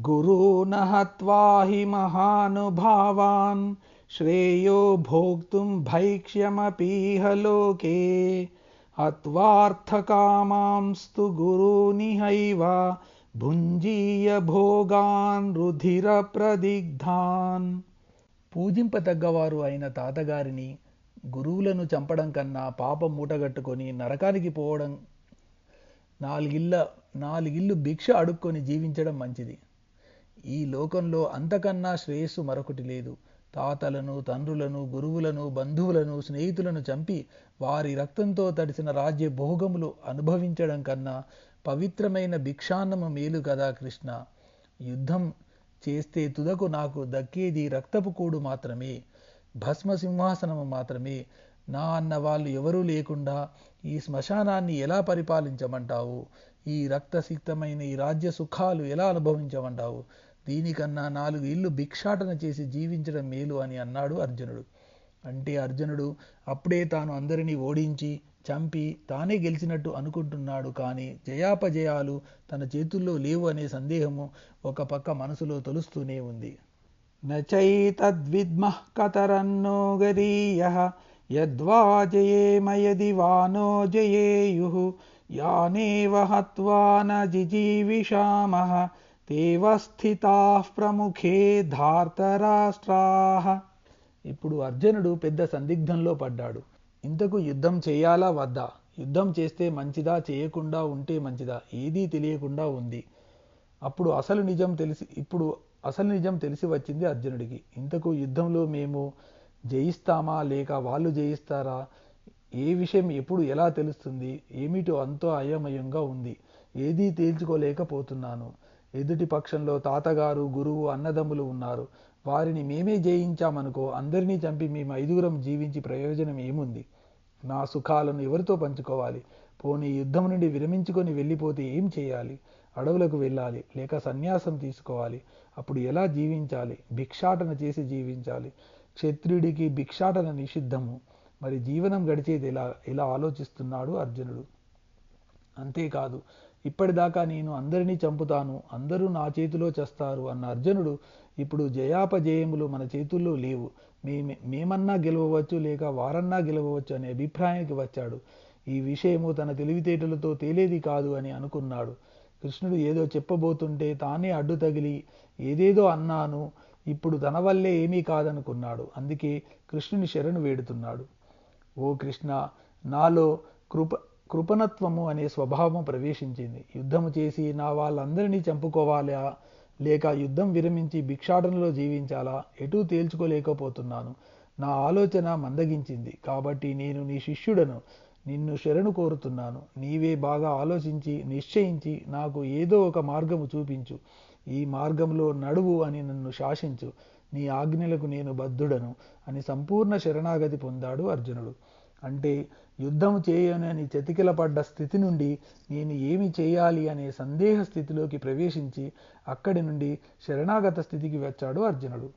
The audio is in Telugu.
गुरून् हत्वा हि महानुभावान् श्रेयो भोक्तुं भैक्ष्यमपीह लोके हत्वार्थकामांस्तु गुरूनिहैव భుంజీయ భోగాన్ రుధిర ప్రదిగ్ధాన్ పూజింపతగ్గవారు అయిన తాతగారిని గురువులను చంపడం కన్నా పాపం మూటగట్టుకొని నరకానికి పోవడం నాలుగిళ్ళ నాలుగిళ్ళు భిక్ష అడుక్కొని జీవించడం మంచిది ఈ లోకంలో అంతకన్నా శ్రేయస్సు మరొకటి లేదు. తాతలను తండ్రులను గురువులను బంధువులను స్నేహితులను చంపి వారి రక్తంతో తడిసిన రాజ్య భోగములు అనుభవించడం కన్నా పవిత్రమైన భిక్షాన్నము మేలు కదా కృష్ణ. యుద్ధం చేస్తే తుదకు నాకు దక్కేది రక్తపు కూడు మాత్రమే భస్మ సింహాసనము మాత్రమే. నా అన్న వాళ్ళు ఎవరూ లేకుండా ఈ శ్మశానాన్ని ఎలా పరిపాలించమంటావు? ఈ రక్తసిక్తమైన ఈ రాజ్య సుఖాలు ఎలా అనుభవించమంటావు? దీనికన్నా నాలుగు ఇల్లు భిక్షాటన చేసి జీవించడం మేలు అని అన్నాడు అర్జునుడు. అంటే అర్జునుడు అప్పుడే తాను అందరినీ ఓడించి చంపి తానే గెలిచినట్టు అనుకుంటున్నాడు కానీ జయాపజయాలు తన చేతుల్లో లేవు అనే సందేహము ఒక పక్క మనసులో తొలుస్తూనే ఉంది. నచైతద్విద్మః కతరన్నో గరీయ యద్వా జయేమయది వానో జయేయు యానేవ హత్వా న జిజీవిషామః తేవ స్థితాః ప్రముఖే ధార్తరాష్ట్రాః. ఇప్పుడు అర్జునుడు పెద్ద సందిగ్ధంలో పడ్డాడు. ఇంతకు యుద్ధం చేయాలా వద్దా? యుద్ధం చేస్తే మంచిదా? చేయకుండా ఉంటే మంచిదా? ఏదీ తెలియకుండా ఉంది. అప్పుడు అసలు నిజం తెలిసి ఇప్పుడు అసలు నిజం తెలిసి వచ్చింది అర్జునుడికి. ఇంతకు యుద్ధంలో మేము జయిస్తామా? లేక వాళ్ళు జయిస్తారా? ఏ విషయం ఎప్పుడు ఎలా తెలుస్తుంది? ఏమిటో అంతో అయోమయంగా ఉంది. ఏదీ తేల్చుకోలేకపోతున్నాను. ఎదుటి పక్షంలో తాతగారు గురువు అన్నదమ్ములు ఉన్నారు. వారిని మేమే జయించామనుకో అందరినీ చంపి మేము ఐదుగురం జీవించి ప్రయోజనం ఏముంది? నా సుఖాలను ఎవరితో పంచుకోవాలి? పోనీ యుద్ధం నుండి విరమించుకొని వెళ్ళిపోతే ఏం చేయాలి? అడవులకు వెళ్ళాలి లేక సన్యాసం తీసుకోవాలి. అప్పుడు ఎలా జీవించాలి? భిక్షాటన చేసి జీవించాలి. క్షత్రియుడికి భిక్షాటన నిషిద్ధము. మరి జీవనం గడిచేది ఎలా? ఇలా ఆలోచిస్తున్నాడు అర్జునుడు. అంతేకాదు ఇప్పటిదాకా నేను అందరినీ చంపుతాను అందరూ నా చేతిలో చేస్తారు అన్న అర్జునుడు ఇప్పుడు జయాపజయములు మన చేతుల్లో లేవు. మేమే మేమన్నా గెలవవచ్చు లేక వారన్నా గెలవవచ్చు అనే అభిప్రాయానికి వచ్చాడు. ఈ విషయము తన తెలివితేటలతో తేలేది కాదు అని అనుకున్నాడు. కృష్ణుడు ఏదో చెప్పబోతుంటే తానే అడ్డు తగిలి ఏదేదో అన్నాను ఇప్పుడు తన వల్లే ఏమీ కాదనుకున్నాడు. అందుకే కృష్ణుని శరణు వేడుతున్నాడు. ఓ కృష్ణ నాలో కృప కృపణత్వము అనే స్వభావం ప్రవేశించింది. యుద్ధము చేసి నా వాళ్ళందరినీ చంపుకోవాలా? లేక యుద్ధం విరమించి భిక్షాటనలో జీవించాలా? ఎటూ తేల్చుకోలేకపోతున్నాను. నా ఆలోచన మందగించింది. కాబట్టి నేను నీ శిష్యుడను నిన్ను శరణు కోరుతున్నాను. నీవే బాగా ఆలోచించి నిశ్చయించి నాకు ఏదో ఒక మార్గము చూపించు. ఈ మార్గంలో నడువు అని నన్ను శాసించు. నీ ఆజ్ఞలకు నేను బద్ధుడను అని సంపూర్ణ శరణాగతి పొందాడు అర్జునుడు. అంటే యుద్ధం చేయనని చతికిలపడ్డ స్థితి నుండి నేను ఏమి చేయాలి అనే సందేహ స్థితిలోకి ప్రవేశించి అక్కడి నుండి శరణాగత స్థితికి వచ్చాడు అర్జునుడు.